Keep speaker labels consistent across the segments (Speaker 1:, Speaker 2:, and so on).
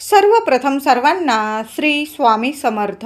Speaker 1: सर्वप्रथम सर्वांना श्री स्वामी समर्थ.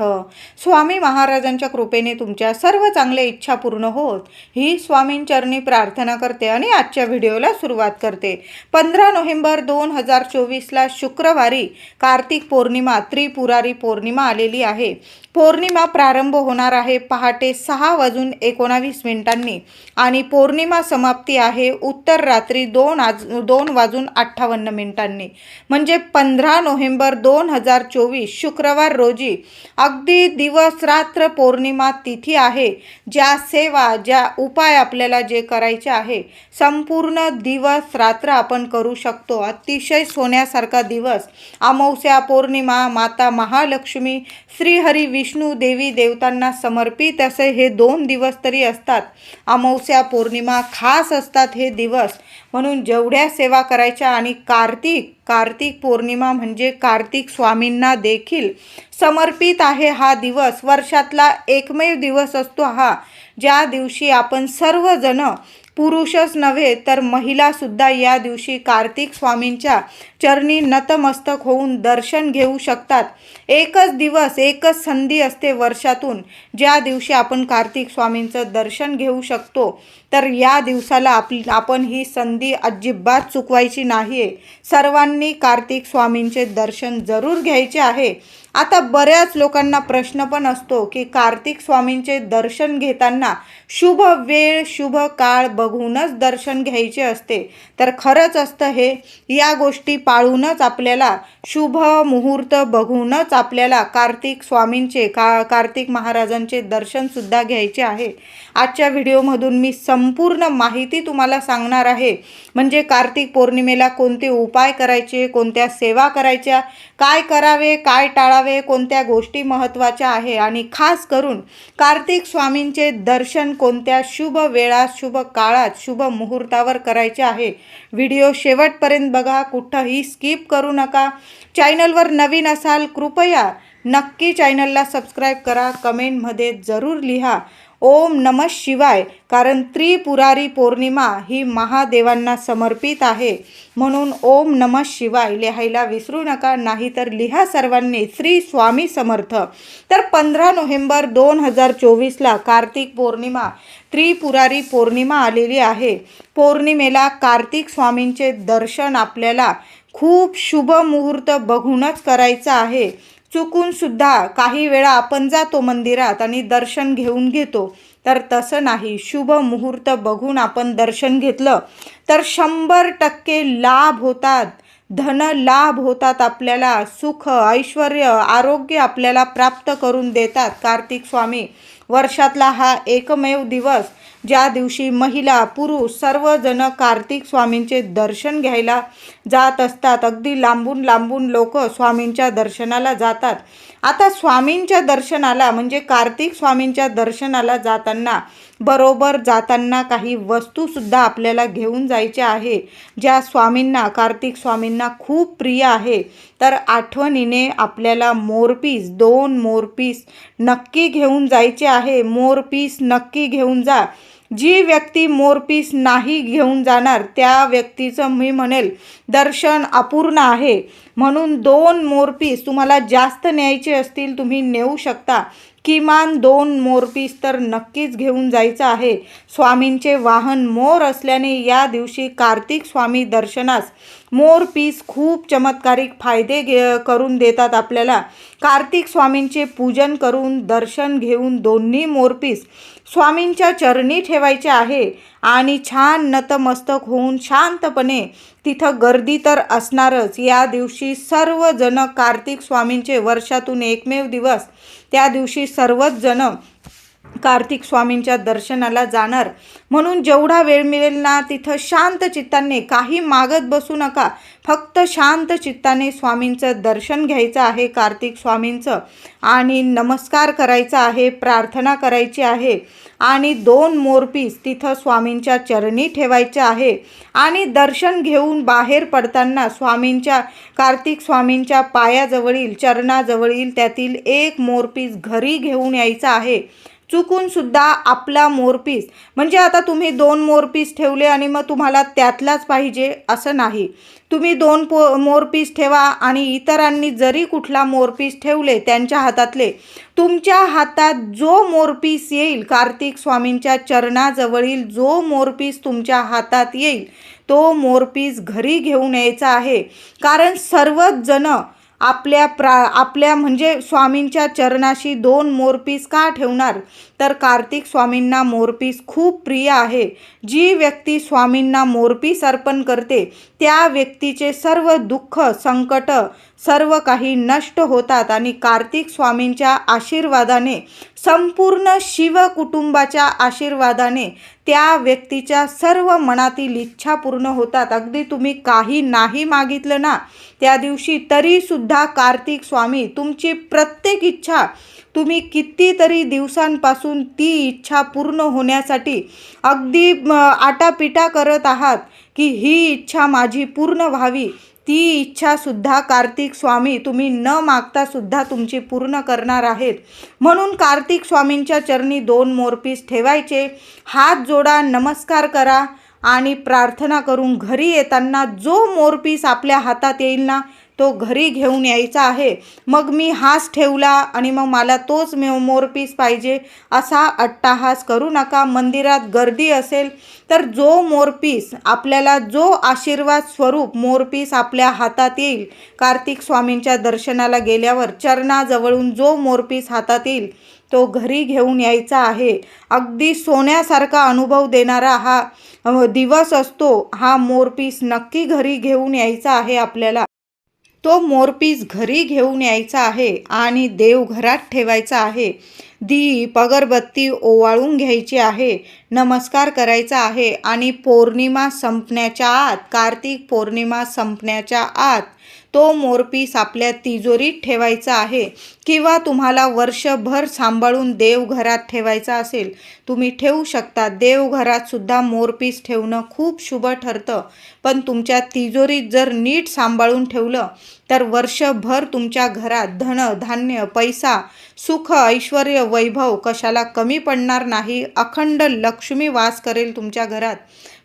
Speaker 1: स्वामी महाराजांच्या कृपेने तुमच्या सर्व चांगल्या इच्छा पूर्ण होत. ही स्वामींचरणी प्रार्थना करते आणि आजच्या व्हिडिओला सुरुवात करते. पंधरा नोव्हेंबर दोन हजार चोवीसला शुक्रवारी कार्तिक पौर्णिमा त्रिपुरारी पौर्णिमा आलेली आहे. पौर्णिमा प्रारंभ होणार आहे पहाटे सहा वाजून एकोणावीस मिनिटांनी आणि पौर्णिमा समाप्ती आहे उत्तर रात्री दोन आज दोन वाजून अठ्ठावन्न मिनिटांनी. म्हणजे पंधरा नोव्हेंबर नोव्हेंबर दोन हजार चोवीस शुक्रवार रोजी अगदी दिवस रात्र पौर्णिमा तिथी आहे. ज्या सेवा ज्या उपाय आपल्याला जे करायचे आहे संपूर्ण दिवस रात्र आपण करू शकतो. अतिशय सोन्यासारखा दिवस. अमावस्या पौर्णिमा माता महालक्ष्मी श्रीहरी विष्णू देवी देवतांना समर्पित असे हे दोन दिवस तरी असतात. अमावस्या पौर्णिमा खास असतात हे दिवस. म्हणून जेवढ्या सेवा करायच्या आणि कार्तिक कार्तिक पौर्णिमा म्हणजे कार्तिक स्वामींना देखील समर्पित आहे हा दिवस. वर्षातला एकमेव दिवस असतो हा. ज्या दिवशी आपण सर्वजण पुरुषच नव्हे तर महिलासुद्धा या दिवशी कार्तिक स्वामींच्या चरणी नतमस्तक होऊन दर्शन घेऊ शकतात. एकच दिवस एकच संधी असते वर्षातून. ज्या दिवशी आपण कार्तिक स्वामींचं दर्शन घेऊ शकतो तर या दिवसाला आपली आपण ही संधी अजिबात चुकवायची नाही आहे सर्वांनी कार्तिक स्वामींचे दर्शन जरूर घ्यायचे आहे. आता बऱ्याच लोकांना प्रश्न पण असतो की कार्तिक स्वामींचे दर्शन घेताना शुभ वेळ शुभ काळ बघूनच दर्शन घ्यायचे असते. तर खरंच असतं हे. या गोष्टी पाळूनच आपल्याला शुभ मुहूर्त बघूनच आपल्याला कार्तिक स्वामींचे का कार्तिक महाराजांचे दर्शनसुद्धा घ्यायचे आहे. आजच्या व्हिडिओमधून मी संपूर्ण माहिती तुम्हाला सांगणार आहे. म्हणजे कार्तिक पौर्णिमेला कोणते उपाय करायचे कोणत्या सेवा करायच्या काय करावे काय टाळावे कोणत्या गोष्टी महत्त्वाच्या आहे? आणि खास करून कार्तिक स्वामींचे दर्शन कोणत्या शुभ वेळात शुभ काळात शुभ मुहूर्तावर करायचे आहे? व्हिडिओ शेवटपर्यंत बघा कुठंही स्किप करू नका. चॅनलवर नवीन असाल कृपया नक्की चॅनलला सबस्क्राईब करा. कमेंटमध्ये जरूर लिहा. ओम नम शिवाय. कारण त्रिपुरारी पौर्णिमा ही महादेवांना समर्पित आहे. म्हणून ओम नम शिवाय लिहायला विसरू नका नाहीतर लिहा सर्वांनी श्री स्वामी समर्थ. तर पंधरा नोव्हेंबर दोन हजार चोवीसला कार्तिक पौर्णिमा त्रिपुरारी पौर्णिमा आलेली आहे. पौर्णिमेला कार्तिक स्वामींचे दर्शन आपल्याला खूप शुभ मुहूर्त बघूनच करायचं आहे. चुकून सुद्धा काही वेळा आपण जातो मंदिरात आणि दर्शन घेऊन घेतो तर तसं नाही. शुभ मुहूर्त बघून आपण दर्शन घेतलं तर शंभर टक्के लाभ होतात. धन लाभ होतात आपल्याला सुख ऐश्वर आरोग्य आपल्याला प्राप्त करून देतात. कार्तिक स्वामी वर्षातला हा एकमेव दिवस. ज्या दिवशी महिला पुरुष सर्वजण कार्तिक स्वामींचे दर्शन घ्यायला जात असतात अगदी लांबून लांबून लोक स्वामींच्या दर्शनाला जातात. आता स्वामींच्या दर्शनाला म्हणजे कार्तिक स्वामींच्या दर्शनाला जाताना बरोबर जाताना काही वस्तूसुद्धा आपल्याला घेऊन जायच्या आहे ज्या स्वामींना कार्तिक स्वामींना खूप प्रिय आहे. तर आठवणीने आपल्याला मोरपीस दोन मोरपीस नक्की घेऊन जायचे आहे. मोरपीस नक्की घेऊन जा. जी व्यक्ती मोरपीस नाही घेऊन जाणार त्या व्यक्तीचं मी म्हणेल दर्शन अपूर्ण आहे. म्हणून दोन मोरपीस तुम्हाला जास्त न्यायचे असतील तुम्ही नेऊ शकता. किमान दोन मोरपीस तर नक्कीच घेऊन जायचं आहे. स्वामींचे वाहन मोर असल्याने या दिवशी कार्तिक स्वामी दर्शनास मोरपीस खूप चमत्कारिक फायदे घे करून देतात आपल्याला. कार्तिक स्वामींचे पूजन करून दर्शन घेऊन दोन्ही मोरपीस स्वामींच्या चरणी ठेवायचे आहे आणि छान नतमस्तक होऊन शांतपणे तिथं गर्दी तर असणारच. या दिवशी सर्वजण कार्तिक स्वामींचे वर्षातून एकमेव दिवस त्या दिवशी सर्वच जण कार्तिक स्वामींच्या दर्शनाला जाणार. म्हणून जेवढा वेळ मिळेल ना तिथं शांत चित्ताने काही मागत बसू नका. फक्त शांत चित्ताने स्वामींचं दर्शन घ्यायचं आहे कार्तिक स्वामींचं. आणि नमस्कार करायचा आहे प्रार्थना करायची आहे. आणि दोन मोरपीस तिथं स्वामींच्या चरणी ठेवायचे आहे. आणि दर्शन घेऊन बाहेर पडताना स्वामींच्या कार्तिक स्वामींच्या पायाजवळील चरणाजवळील त्यातील एक मोरपीस घरी घेऊन यायचा आहे. चुकून सुद्धा आपला मोरपीस म्हणजे आता तुम्ही दोन मोरपीस ठेवले आणि मग तुम्हाला त्यातलाच पाहिजे असं नाही. तुम्ही दोन पो मोरपीस ठेवा आणि इतरांनी जरी कुठला मोरपीस ठेवले त्यांच्या हातातले तुमच्या हातात जो मोरपीस येईल कार्तिक स्वामींच्या चरणाजवळील जो मोरपीस तुमच्या हातात येईल तो मोरपीस घरी घेऊन यायचा आहे. कारण सर्वच जण आपल्या प्रा आपल्या म्हणजे स्वामींच्या चरणाशी दोन मोरपीस का ठेवणार? तर कार्तिक स्वामींना मोरपीस खूप प्रिय आहे. जी व्यक्ती स्वामींना मोरपीस अर्पण करते त्या व्यक्तीचे सर्व दुःख संकट सर्व काही नष्ट होतात आणि कार्तिक स्वामींच्या आशीर्वादाने संपूर्ण शिव कुटुंबाच्या आशीर्वादाने त्या व्यक्तीच्या सर्व मनातील इच्छा पूर्ण होतात. अगदी तुम्ही काही नाही मागितलं ना त्या दिवशी तरीसुद्धा कार्तिक स्वामी तुमची प्रत्येक इच्छा तुम्ही कितीतरी दिवसांपासून ती इच्छा पूर्ण होण्यासाठी अगदी आटापिटा करत आहात की ही इच्छा माझी पूर्ण व्हावी. ती इच्छासुद्धा कार्तिक स्वामी तुम्ही न मागता सुद्धा तुमची पूर्ण करणार आहेत. म्हणून कार्तिक स्वामींच्या चरणी दोन मोरपीस ठेवायचे. हात जोडा नमस्कार करा आणि प्रार्थना करून घरी येताना जो मोरपीस आपल्या हातात येईल ना तो घरी घेऊन यायचा आहे. मग मी हाच ठेवला आणि मग मला तोच मे मोरपीस पाहिजे असा अट्टाहास करू नका. मंदिरात गर्दी असेल तर जो मोरपीस आपल्याला जो आशीर्वाद स्वरूप मोरपीस आपल्या हातात येईल कार्तिक स्वामींच्या दर्शनाला गेल्यावर चरणाजवळून जो मोरपीस हातात येईल तो घरी घेऊन यायचा आहे. अगदी सोन्यासारखा अनुभव देणारा हा दिवस असतो. हा मोरपीस नक्की घरी घेऊन यायचा आहे आपल्याला. तो मोरपीस घरी घेऊन यायचा आहे आणि देवघरात ठेवायचा आहे. दीप अगरबत्ती ओवाळून घ्यायची आहे. नमस्कार करायचा आहे आणि पौर्णिमा संपण्याच्या आत कार्तिक पौर्णिमा संपण्याच्या आत तो मोरपीस आपल्या तिजोरीत ठेवायचा आहे किंवा तुम्हाला वर्षभर सांभाळून देवघरात ठेवायचा असेल तुम्ही ठेवू शकता. देवघरात सुद्धा मोरपीस ठेवणं खूप शुभ ठरतं. पण तुमच्या तिजोरीत जर नीट सांभाळून ठेवलं तर वर्षभर तुमच्या घरात धन धान्य पैसा सुख ऐश्वर वैभव कशाला कमी पडणार नाही अखंड लक्ष्मी वास करेल तुमच्या घरात.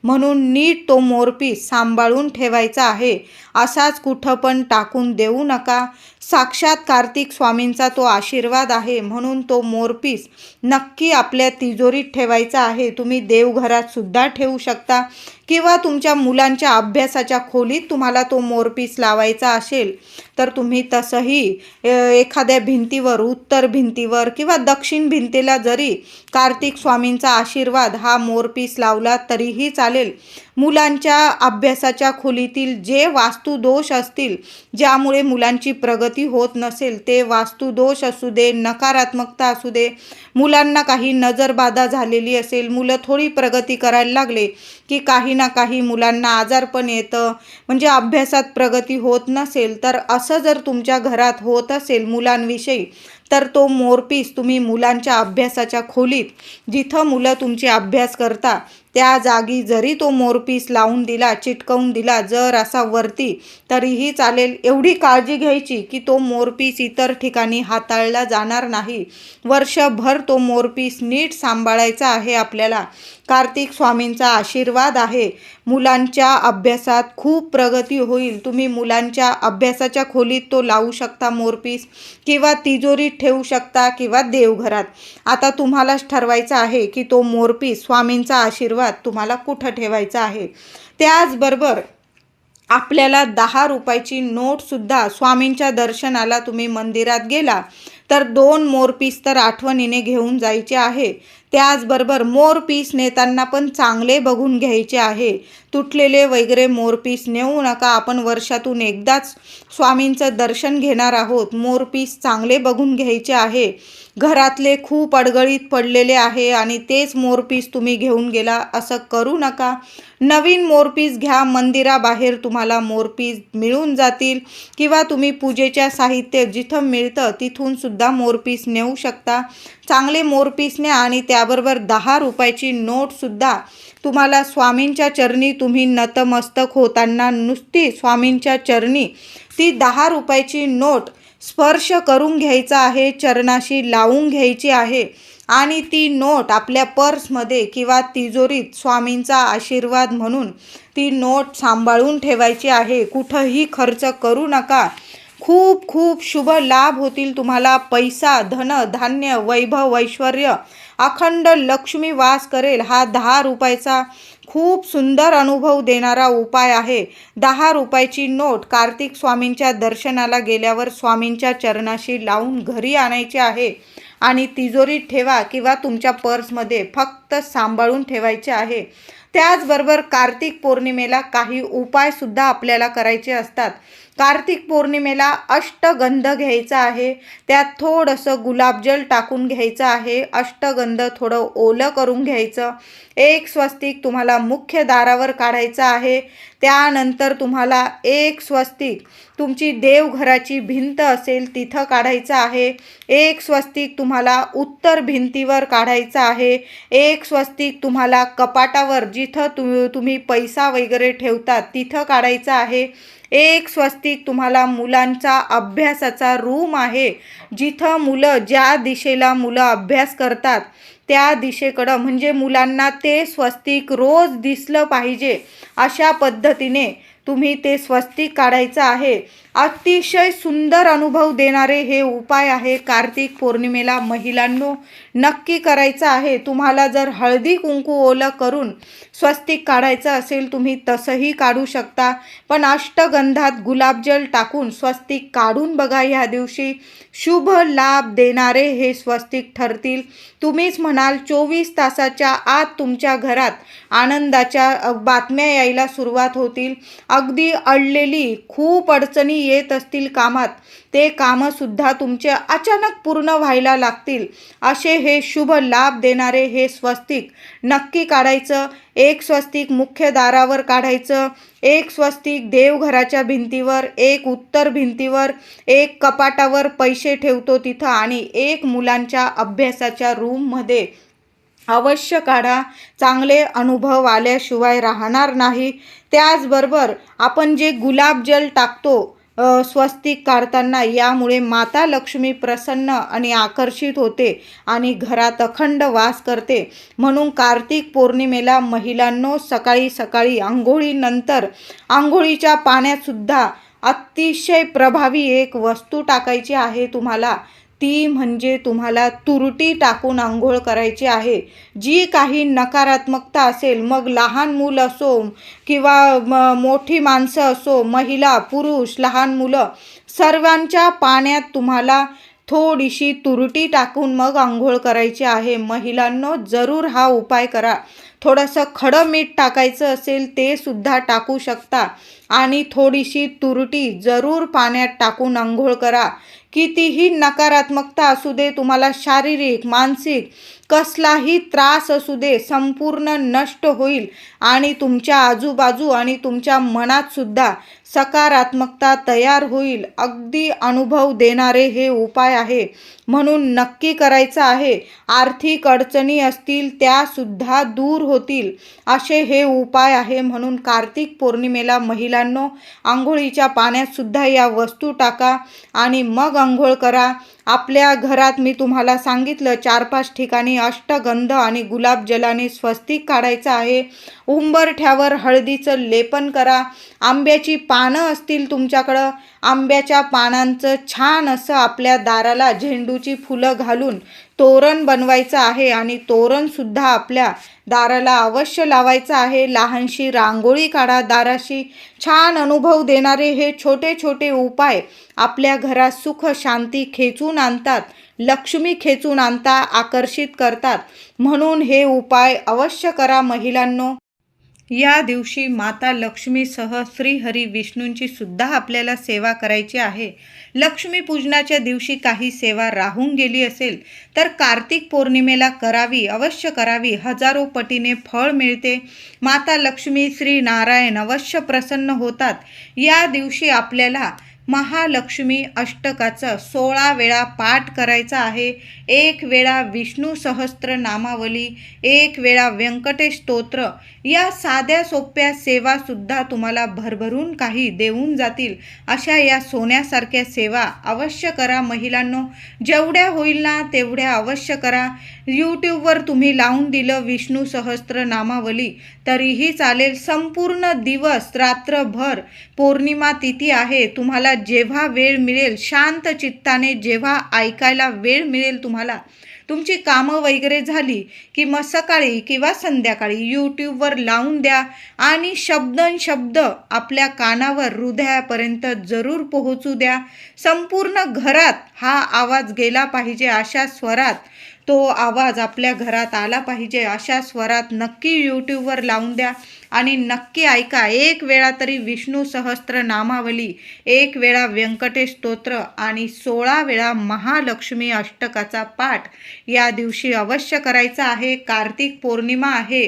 Speaker 1: म्हणून नीट तो मोरपीस सांभाळून ठेवायचा आहे. असाच कुठं पण टाकून देऊ नका. साक्षात कार्तिक स्वामींचा तो आशीर्वाद आहे म्हणून तो मोरपीस नक्की आपल्या तिजोरीत ठेवायचा आहे. तुम्ही देवघरात सुद्धा ठेवू शकता. किंवा तुमच्या मुलांच्या अभ्यासाच्या खोलीत तुम्हाला तो मोरपीस लावायचा असेल तर तुम्ही तसंही एखाद्या भिंतीवर उत्तर भिंतीवर किंवा दक्षिण भिंतीला जरी कार्तिक स्वामींचा आशीर्वाद हा मोरपीस लावला तरीही चालेल. मुलांच्या अभ्यासाच्या खोलीतील जे वास्तुदोष असतील ज्यामुळे मुलांची प्रगती होत नसेल ते वास्तुदोष असू दे नकारात्मकता असू दे मुलांना काही नजरबाधा झालेली असेल मुलं थोडी प्रगती करायला लागले की काही ना काही मुलांना आजारपण येतं. म्हणजे अभ्यासात प्रगती होत नसेल तर असं जर तुमच्या घरात होत असेल मुलांविषयी तर तो मोरपीस तुम्ही मुलांच्या अभ्यासाच्या खोलीत जिथं मुलं तुमचे अभ्यास करता त्या जागी जरी तो मोरपीस लावून दिला चिटकवून दिला जर असा वरती तरीही चालेल एवढी काळजी घ्यायची की तो मोरपीस इतर ठिकाणी हाताळला जाणार नाही. वर्षभर तो मोरपीस नीट सांभाळायचा आहे आपल्याला. कार्तिक स्वामींचा आशीर्वाद आहे. मुलांच्या अभ्यासात खूप प्रगती होईल. तुम्ही मुलांच्या अभ्यासाच्या खोलीत तो लावू शकता मोरपीस किंवा तिजोरीत ठेवू शकता किंवा देवघरात. आता तुम्हालाच ठरवायचं आहे की तो मोरपीस स्वामींचा आशीर्वाद तुम्हाला कुठं ठेवायचा आहे? त्याचबरोबर आपल्याला दहा रुपयाची नोटसुद्धा स्वामींच्या दर्शनाला तुम्ही मंदिरात गेला तर दोन मोरपीस तर आठवणीने घेऊन जायचे आहे. त्याचबरोबर मोरपीस नेताना पण चांगले बघून घ्यायचे आहे. तुटलेले वगैरे मोरपीस नेऊ नका आपण वर्षातून एकदाच स्वामींचं दर्शन घेणार आहोत. मोरपीस चांगले बघून घ्यायचे आहे. घरातले खूप अडगळीत पडलेले आहे आणि तेच मोरपीस तुम्ही घेऊन गेला असं करू नका. नवीन मोरपीस घ्या मंदिराबाहेर तुम्हाला मोरपीस मिळून जातील किंवा तुम्ही पूजेच्या साहित्य जिथं मिळतं तिथून सुद्धा मोरपीस नेऊ शकता. चांगले मोरपीस न्या आणि त्याबरोबर दहा रुपयाची नोटसुद्धा तुम्हाला स्वामींच्या चरणी तुम्ही नतमस्तक होताना नुसती स्वामींच्या चरणी ती दहा रुपयाची नोट स्पर्श करून घ्यायचा आहे चरणाशी लावून घ्यायची आहे आणि ती नोट आपल्या पर्समध्ये किंवा तिजोरीत स्वामींचा आशीर्वाद म्हणून ती नोट सांभाळून ठेवायची आहे. कुठंही खर्च करू नका. खूप खूप शुभ लाभ होतील तुम्हाला. पैसा धन धान्य वैभव ऐश्वर अखंड लक्ष्मी वास करेल. हा दहा रुपयाचा खूप सुंदर अनुभव देणारा उपाय आहे. दहा रुपयाची नोट कार्तिक स्वामींच्या दर्शनाला गेल्यावर स्वामींच्या चरणाशी लावून घरी आणायची आहे आणि तिजोरीत ठेवा किंवा तुमच्या पर्समध्ये फक्त सांभाळून ठेवायचे आहे. त्याचबरोबर कार्तिक पौर्णिमेला काही उपायसुद्धा आपल्याला करायचे असतात. कार्तिक पौर्णिमेला अष्टगंध घ्यायचा आहे. त्यात थोडंसं गुलाबजल टाकून घ्यायचं आहे. अष्टगंध थोडं ओलं करून घ्यायचं. एक स्वस्तिक तुम्हाला मुख्य दारावर काढायचं आहे. त्यानंतर तुम्हाला एक स्वस्तिक तुमची देवघराची भिंत असेल तिथं काढायचं आहे. एक स्वस्तिक तुम्हाला उत्तर भिंतीवर काढायचं आहे. एक स्वस्तिक तुम्हाला कपाटावर जिथं तु तुम्ही पैसा वगैरे ठेवतात तिथं काढायचं आहे. एक स्वस्तिक तुम्हाला मुलांचा अभ्यासाचा रूम आहे जिथं मुलं ज्या दिशेला मुलं अभ्यास करतात त्या दिशेकडं. म्हणजे मुलांना ते स्वस्तिक रोज दिसलं पाहिजे अशा पद्धतीने तुम्ही ते स्वस्तिक काढायचं आहे. अतिशय सुंदर अनुभव देणारे हे उपाय आहे कार्तिक पौर्णिमेला महिलांनो नक्की करायचं आहे. तुम्हाला जर हळदी कुंकू ओलं करून स्वस्तिक काढायचं असेल तुम्ही तसंही काढू शकता. पण अष्टगंधात गुलाबजल टाकून स्वस्तिक काढून बघा ह्या दिवशी. शुभ लाभ देणारे हे स्वस्तिक ठरतील. तुम्हीच म्हणाल चोवीस तासाच्या आत तुमच्या घरात आनंदाच्या बातम्या यायला सुरुवात होतील. अगदी अडलेली खूप अडचणी येत असतील कामात. ते कामंसुद्धा तुमचे अचानक पूर्ण व्हायला लागतील. असे हे शुभ लाभ देणारे हे स्वस्तिक. नक्की काढायचं. एक स्वस्तिक मुख्य दारावर काढायचं. एक स्वस्तिक देवघराच्या भिंतीवर एक उत्तर भिंतीवर एक कपाटावर पैसे ठेवतो तिथं आणि एक मुलांच्या अभ्यासाच्या रूममध्ये अवश्य काढा. चांगले अनुभव आल्याशिवाय राहणार नाही. त्याचबरोबर आपण जे गुलाबजल टाकतो स्वस्तिक काढताना यामुळे माता लक्ष्मी प्रसन्न आणि आकर्षित होते आणि घरात अखंड वास करते. म्हणून कार्तिक पौर्णिमेला महिलांनो सकाळी सकाळी आंघोळीनंतर आंघोळीच्या पाण्यातसुद्धा अतिशय प्रभावी एक वस्तू टाकायची आहे तुम्हाला. ती म्हणजे तुम्हाला तुरटी टाकून आंघोळ करायची आहे. जी काही नकारात्मकता असेल मग लहान मूल असो किंवा म मोठी माणसं असो महिला पुरुष लहान मुलं सर्वांच्या पाण्यात तुम्हाला थोडीशी तुरटी टाकून मग आंघोळ करायची आहे. महिलांनो जरूर हा उपाय करा. थोडंसं खडं मीठ टाकायचं असेल ते सुद्धा टाकू शकता. आणि थोडीशी तुरटी जरूर पाण्यात टाकून आंघोळ करा. कितीही नकारात्मकता असू दे तुम्हाला शारीरिक मानसिक कसलाही त्रास असू दे संपूर्ण नष्ट होईल. आणि तुमच्या आजूबाजू आणि तुमच्या मनात सुद्धा सकारात्मकता तयार होईल. अगदी अनुभव देणारे हे उपाय आहे. म्हणून नक्की करायचं आहे. आर्थिक अडचणी असतील त्यासुद्धा दूर होतील. असे हे उपाय आहे म्हणून कार्तिक पौर्णिमेला महिलांनो आंघोळीच्या पाण्यातसुद्धा या वस्तू टाका आणि मग आंघोळ करा. आपल्या घरात मी तुम्हाला सांगितलं चार पाच ठिकाणी अष्टगंध आणि गुलाबजलाने स्वस्तिक काढायचं आहे. उंबरठ्यावर हळदीचं लेपन करा. आंब्याची पानं असतील तुमच्याकडं. आंब्याच्या पानांचं छान असं आपल्या दाराला झेंडूची फुलं घालून तोरण बनवायचं आहे आणि तोरणसुद्धा आपल्या दाराला अवश्य लावायचं आहे. लहानशी रांगोळी काढा. दाराशी छान अनुभव देणारे हे छोटे छोटे उपाय आपल्या घरात सुख शांती खेचून आणतात. लक्ष्मी खेचून आणता आकर्षित करतात. म्हणून हे उपाय अवश्य करा महिलांनो. या दिवशी माता लक्ष्मीसह श्रीहरी विष्णूंची सुद्धा आपल्याला सेवा करायची आहे. लक्ष्मीपूजनाच्या दिवशी काही सेवा राहून गेली असेल तर कार्तिक पौर्णिमेला करावी अवश्य करावी हजारो पटीने फळ मिळते. माता लक्ष्मी श्री नारायण अवश्य प्रसन्न होतात. या दिवशी आपल्याला महालक्ष्मी अष्टकाचं सोळा वेळा पाठ करायचा आहे. एक वेळा विष्णू सहस्त्र नामावली एक वेळा व्यंकटेश स्तोत्र. या साध्या सोप्या सेवासुद्धा तुम्हाला भरभरून काही देऊन जातील. अशा या सोन्यासारख्या सेवा अवश्य करा महिलांनो. जेवढ्या होईल ना तेवढ्या अवश्य करा. यूट्यूबवर तुम्ही लावून दिलं विष्णू सहस्त्र नामावली तरीही चालेल संपूर्ण दिवस रात्रभर पौर्णिमा तिथी आहे. तुम्हाला जेव्हा वेळ मिळेल शांत चित्ताने जेव्हा ऐकायला वेळ मिळेल तुम्हाला तुमची कामं वगैरे झाली की मग सकाळी किंवा संध्याकाळी यूट्यूबवर लावून द्या आणि शब्दन शब्द आपल्या कानावर हृदयापर्यंत जरूर पोहोचू द्या. संपूर्ण घरात हा आवाज गेला पाहिजे अशा स्वरात तो आवाज आपल्या घरात आला पाहिजे. अशा स्वरात नक्की यूट्यूबवर लावून द्या आणि नक्की ऐका. एक वेळा तरी विष्णू सहस्त्र नामावली एक वेळा व्यंकटेश स्तोत्र आणि सोळा वेळा महालक्ष्मी अष्टकाचा पाठ या दिवशी अवश्य करायचा आहे. कार्तिक पौर्णिमा आहे.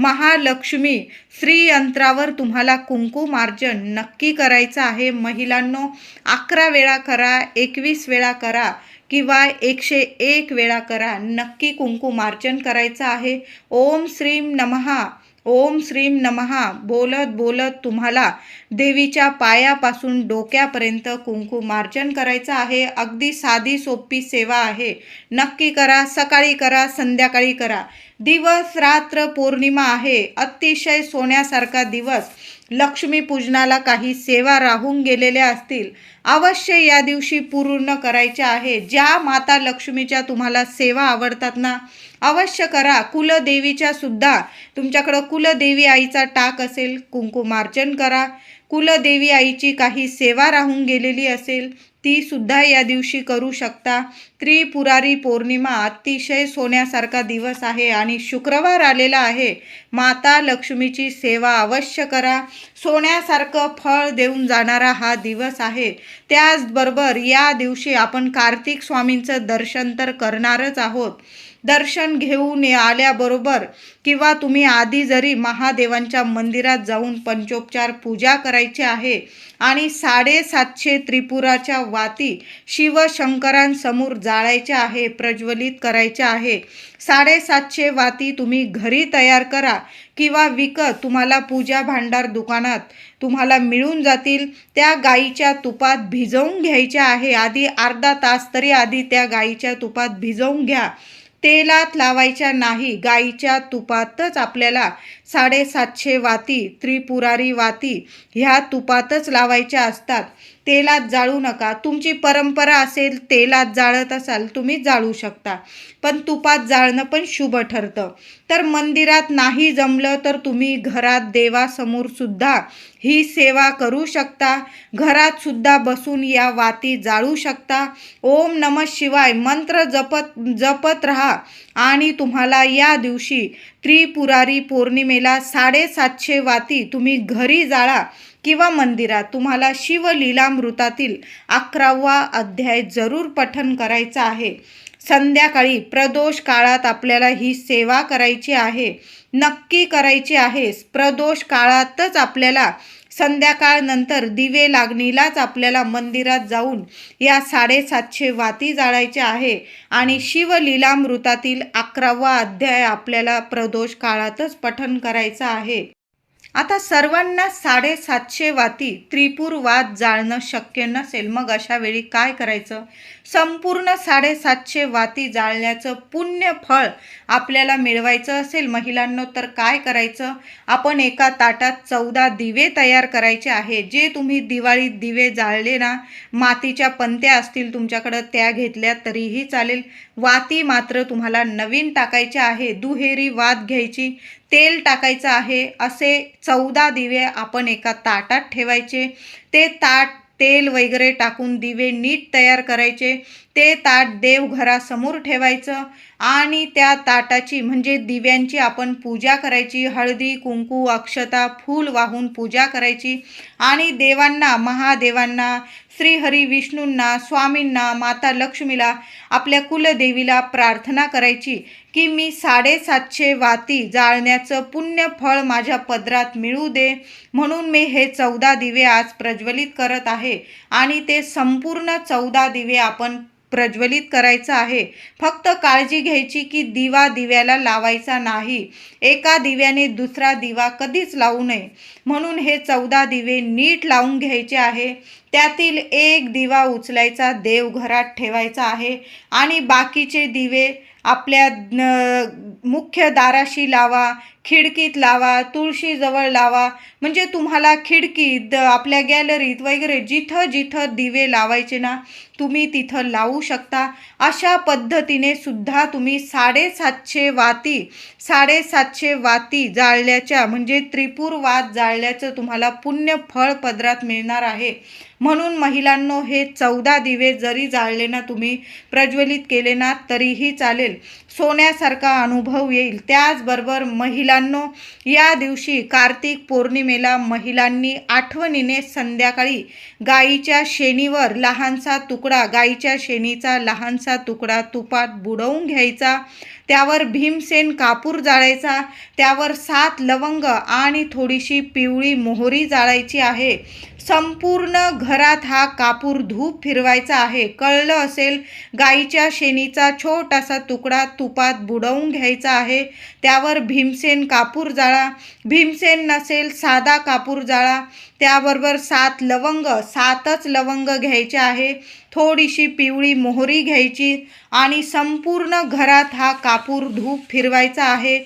Speaker 1: महालक्ष्मी श्रीयंत्रावर तुम्हाला कुंकुमार्जन नक्की करायचं आहे. महिलांनो अकरा वेळा करा एकवीस वेळा करा किंवा एकशे एक वेळा करा. नक्की कुंकुमार्चन करायचं आहे. ओम श्रीम नमहा ओम श्रीम नमहा बोलत बोलत तुम्हाला देवीच्या पायापासून डोक्यापर्यंत कुंकुमार्चन करायचं आहे. अगदी साधी सोपी सेवा आहे. नक्की करा सकाळी करा संध्याकाळी करा. दिवस रात्र पौर्णिमा आहे. अतिशय सोन्यासारखा दिवस. लक्ष्मी पूजनाला काही सेवा राहून गेलेल्या असतील. अवश्य या दिवशी पूर्ण करायच्या आहे. ज्या माता लक्ष्मीच्या तुम्हाला सेवा आवडतात ना अवश्य करा. कुलदेवीच्या सुद्धा तुमच्याकडं कुलदेवी आईचा टाक असेल कुंकुमार्चन करा. कुलदेवी आईची काही सेवा राहून गेलेली असेल ती सुद्धा या दिवशी करू शकता. त्रिपुरारी पौर्णिमा अतिशय सोन्यासारखा दिवस आहे आणि शुक्रवार आलेला आहे. माता लक्ष्मीची सेवा अवश्य करा. सोन्यासारखं फळ देऊन जाणारा हा दिवस आहे. त्याचबरोबर या दिवशी आपण कार्तिक स्वामींचं दर्शन तर करणारच आहोत. दर्शन घेऊन आल्याबरोबर किंवा तुम्ही आधी जरी महादेवांच्या मंदिरात जाऊन पंचोपचार पूजा करायची आहे आणि साडेसातशे त्रिपुराच्या वाती शिवशंकरांसमोर जाळायच्या आहे प्रज्वलित करायच्या आहे साडेसातशे वाती तुम्ही घरी तयार करा किंवा विकत तुम्हाला पूजा भांडार दुकानात तुम्हाला मिळून जातील त्या गाईच्या तुपात भिजवून घ्यायच्या आहे आधी अर्धा तास तरी आधी त्या गाईच्या तुपात भिजवून घ्या. तेलात लावायच्या नाही गाईच्या तुपातच आपल्याला साडेसातशे वाती त्रिपुरारी वाती ह्या तुपातच लावायच्या असतात. तेलात जाळू नका. तुमची परंपरा असेल तेलात जाळत असाल तुम्ही जाळू शकता. पण तुपात जाळणं पण शुभ ठरतं. तर मंदिरात नाही जमलं तर तुम्ही घरात देवासमोर सुद्धा ही सेवा करू शकता. घरात सुद्धा बसून या वाती जाळू शकता. ओम नम शिवाय मंत्र जपत जपत राहा. आणि तुम्हाला या दिवशी त्रिपुरारी पौर्णिमेला साडेसातशे वाती तुम्ही घरी जाळा. किंवा मंदिरात तुम्हाला शिवलीलामृतातील अकरावा अध्याय जरूर पठन करायचा आहे. संध्याकाळी प्रदोष काळात आपल्याला ही सेवा करायची आहे. नक्की करायची आहे. प्रदोष काळातच आपल्याला संध्याकाळनंतर दिवे लागणीलाच आपल्याला मंदिरात जाऊन या साडेसातशे वाती जाळायच्या आहे आणि शिवलीलामृतातील अकरावा अध्याय आपल्याला प्रदोष काळातच पठन करायचा आहे. आता सर्वांना साडेसातशे वाती त्रिपूर वाद जाळणं शक्य नसेल मग अशा वेळी काय करायचं? संपूर्ण साडेसातशे वाती जाळण्याचं पुण्य फळ आपल्याला मिळवायचं असेल महिलांनो तर काय करायचं? आपण एका ताटात चौदा दिवे तयार करायचे आहे जे तुम्ही दिवाळीत दिवे जाळले ना मातीच्या पंत्या असतील तुमच्याकडं त्या घेतल्या तरीही चालेल. वाती मात्र तुम्हाला नवीन टाकायच्या आहे. दुहेरी वात घ्यायची तेल टाकायचं आहे. असे चौदा दिवे आपण एका ताटात ठेवायचे. ते ताट तेल वगैरे टाकून दिवे नीट तयार करायचे. ते ताट देवघरासमोर ठेवायचं आणि त्या ताटाची म्हणजे दिव्यांची आपण पूजा करायची हळदी कुंकू अक्षता फूल वाहून पूजा करायची. आणि देवांना महादेवांना श्रीहरी विष्णूंना स्वामींना माता लक्ष्मीला आपल्या कुलदेवीला प्रार्थना करायची की मी साडेसातशे वाती जाळण्याचं पुण्य फळ माझ्या पदरात मिळू दे. म्हणून मी हे चौदा दिवे आज प्रज्वलित करत आहे आणि ते संपूर्ण चौदा दिवे आपण प्रज्वलित करायचं आहे. फक्त काळजी घ्यायची की दिवा दिव्याला लावायचा नाही. एका दिव्याने दुसरा दिवा कधीच लावू नये. म्हणून हे चौदा दिवे नीट लावून घ्यायचे आहे. त्यातील एक दिवा उचलायचा देवघरात ठेवायचा आहे. आणि बाकीचे दिवे आपल्या न- मुख्य दाराशी लावा खिडकीत लावा तुळशीजवळ लावा. म्हणजे तुम्हाला खिडकीत द- आपल्या गॅलरीत वगैरे जिथं जिथं दिवे लावायचे ना तुम्ही तिथं लावू शकता. अशा पद्धतीने सुद्धा तुम्ही साडेसातशे वाती साडेसातशे वाती जाळल्याच्या म्हणजे त्रिपूर वात जाळल्याचं तुम्हाला पुण्य फळ पदरात मिळणार आहे. म्हणून महिलांनो हे चौदा दिवे जरी जाळले ना तुम्ही प्रज्वलित केले ना तरीही चालेल. सोन्यासारखा अनुभव येईल. त्याचबरोबर महिलांनो या दिवशी कार्तिक पौर्णिमेला महिलांनी आठवणीने संध्याकाळी गाईच्या शेणीवर लहानसा तुकडा गाईच्या शेणीचा लहानसा तुकडा तुपात बुडवून घ्यायचा. त्यावर भीमसेन कापूर जाळायचा. त्यावर सात लवंग आणि थोडीशी पिवळी मोहरी जाळायची आहे. संपूर्ण घरात हा कापूर धूप फिरवायचा आहे. कळलं असेल गाईच्या शेणीचा छोटासा तुकडा तुपात बुडवून घ्यायचा आहे. त्यावर भीमसेन कापूर जाळा. भीमसेन नसेल साधा कापूर जाळा. त्याबरोबर सात लवंग सातच लवंग घ्यायचे आहे. थोडीशी पिवळी मोहरी घ्यायची आणि संपूर्ण घरात हा कापूर धूप फिरवायचा आहे.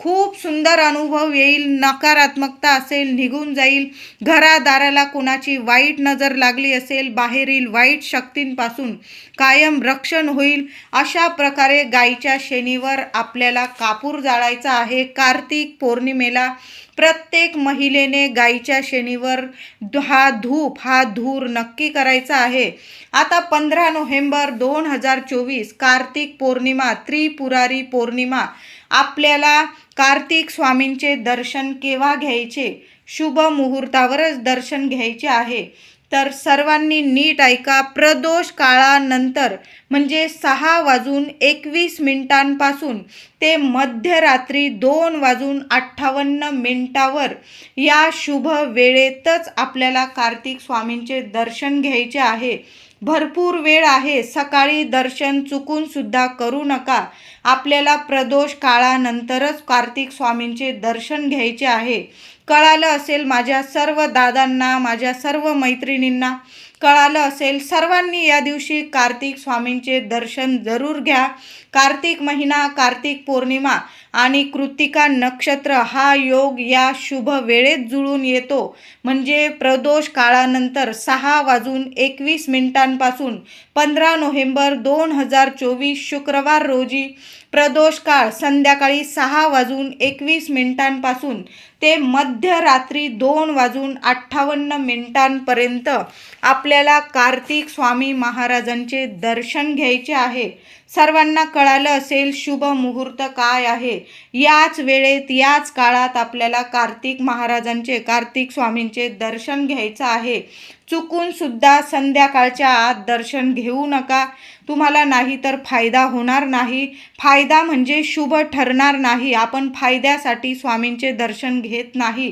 Speaker 1: खूप सुंदर अनुभव येईल नकारात्मकता असेल निघून जाईल. घरादाराला कुणाची वाईट नजर लागली असेल बाहेरील वाईट शक्तींपासून कायम रक्षण होईल. अशा प्रकारे गाईच्या शेणीवर आपल्याला कापूर जाळायचा आहे. कार्तिक पौर्णिमेला प्रत्येक महिलेने गाईच्या शेणीवर ध- हा धूप हा धूर नक्की करायचा आहे. आता पंधरा नोव्हेंबर दोन हजार चोवीस कार्तिक पौर्णिमा त्रिपुरारी पौर्णिमा आपल्याला कार्तिक स्वामींचे दर्शन केव्हा घ्यायचे? शुभ मुहूर्तावरच दर्शन घ्यायचे आहे. तर सर्वांनी नीट ऐका प्रदोष काळानंतर म्हणजे सहा वाजून एकवीस मिनिटांपासून ते मध्यरात्री दोन वाजून अठ्ठावन्न मिनिटावर या शुभ वेळेतच आपल्याला कार्तिक स्वामींचे दर्शन घ्यायचे आहे. भरपूर वेळ आहे. सकाळी दर्शन चुकून सुद्धा करू नका. आपल्याला प्रदोष काळानंतरच कार्तिक स्वामींचे दर्शन घ्यायचे आहे. कळालं असेल माझ्या सर्व दादांना माझ्या सर्व मैत्रिणींना कळालं असेल सर्वांनी या दिवशी कार्तिक स्वामींचे दर्शन जरूर घ्या. कार्तिक महिना कार्तिक पौर्णिमा आणि कृतिका नक्षत्र हा योग या शुभ वेळेत जुळून येतो. म्हणजे प्रदोष काळानंतर सहा वाजून एकवीस मिनिटांपासून पंधरा नोव्हेंबर दोन हजार चोवीस शुक्रवार रोजी प्रदोष काळ संध्याकाळी सहा वाजून एकवीस मिनिटांपासून ते मध्यरात्री दोन वाजून अठ्ठावन्न मिनिटांपर्यंत आपल्याला कार्तिक स्वामी महाराजांचे दर्शन घ्यायचे आहे. सर्वांना कळालं असेल शुभ मुहूर्त काय आहे. याच वेळेत याच काळात आपल्याला कार्तिक महाराजांचे कार्तिक स्वामींचे दर्शन घ्यायचं आहे. चुकूनसुद्धा संध्याकाळच्या आत दर्शन घेऊ नका. तुम्हाला नाही तर फायदा होणार नाही. फायदा म्हणजे शुभ ठरणार नाही. आपण फायद्यासाठी स्वामींचे दर्शन घे घेत नाही.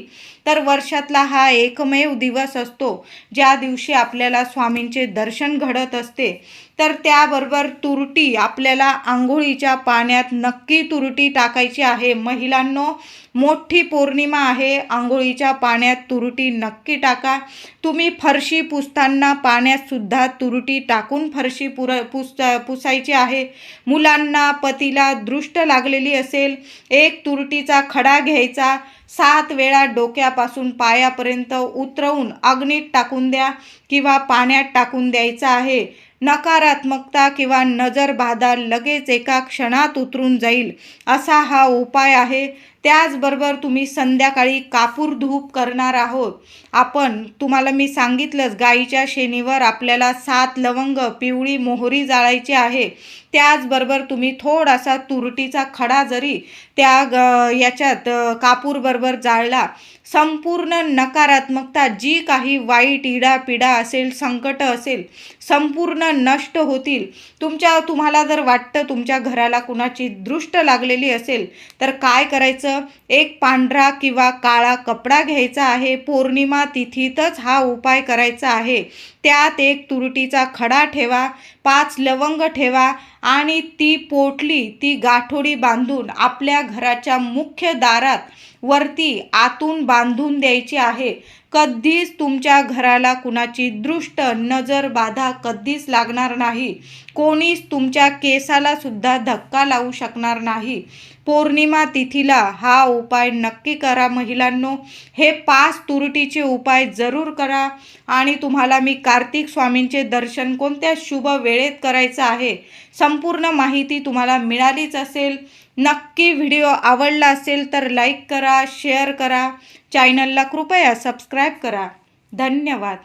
Speaker 1: तर वर्षातला हा एकमेव दिवस असतो. ज्या दिवशी आपल्याला स्वामींचे दर्शन घडत असते तर त्याबरोबर तुरटी आपल्याला आंघोळीच्या पाण्यात नक्की तुरटी टाकायची आहे. महिलांनो मोठी पौर्णिमा आहे. आंघोळीच्या पाण्यात तुरटी नक्की टाका. तुम्ही फरशी पुसताना पाण्यातसुद्धा तुरटी टाकून फरशी पुर पुस पुसायची आहे. मुलांना पतीला दृष्ट लागलेली असेल. एक तुरटीचा खडा घ्यायचा. सात वेळा डोक्या पायापासून पायापर्यंत उतरवून अग्नीत टाकून द्या किंवा पाण्यात टाकून द्यायचा आहे. नकारात्मकता किंवा नजरबाधा लगेच एका क्षणात उतरून जाईल. असा हा उपाय आहे. त्याचबरोबर तुम्ही संध्याकाळी कापूर धूप करणार आहोत. आपण तुम्हाला मी सांगितलंच गाईच्या शेणीवर आपल्याला सात लवंग पिवळी मोहरी जाळायची आहे. त्याचबरोबर तुम्ही थोडासा तुरटीचा खडा जरी त्या ग याच्यात कापूरबरोबर जाळला संपूर्ण नकारात्मकता जी काही वाईट इडा पिडा असेल संकट असेल संपूर्ण नष्ट होतील. तुमच्या तुम्हाला जर वाटतं तुमच्या घराला कुणाची दृष्ट लागलेली असेल तर काय करायचं? एक पांढरा किंवा काळा कपडा घ्यायचा आहे. पौर्णिमा तिथीतच हा उपाय करायचा आहे. त्यात एक तुरटीचा खडा ठेवा पाच लवंग ठेवा आणि ती पोटली ती गाठोडी बांधून आपल्या घराच्या मुख्य दारात वरती आतून बांधून द्यायची आहे. कधीच तुमच्या घराला कुणाची दृष्ट नजर बाधा कधीच लागणार नाही. कोणीच तुमच्या केसाला सुद्धा धक्का लावू शकणार नाही. पौर्णिमा तिथीला हा उपाय नक्की करा महिलांनो. हे पाच तुरटीचे उपाय जरूर करा आणि तुम्हाला मी कार्तिक स्वामींचे दर्शन कोणत्या शुभ वेळेत करायचं आहे संपूर्ण माहिती तुम्हाला मिळालीच असेल. नक्की व्हिडिओ आवडला असेल तर लाईक करा शेअर करा. चॅनलला कृपया सबस्क्राईब करा. धन्यवाद.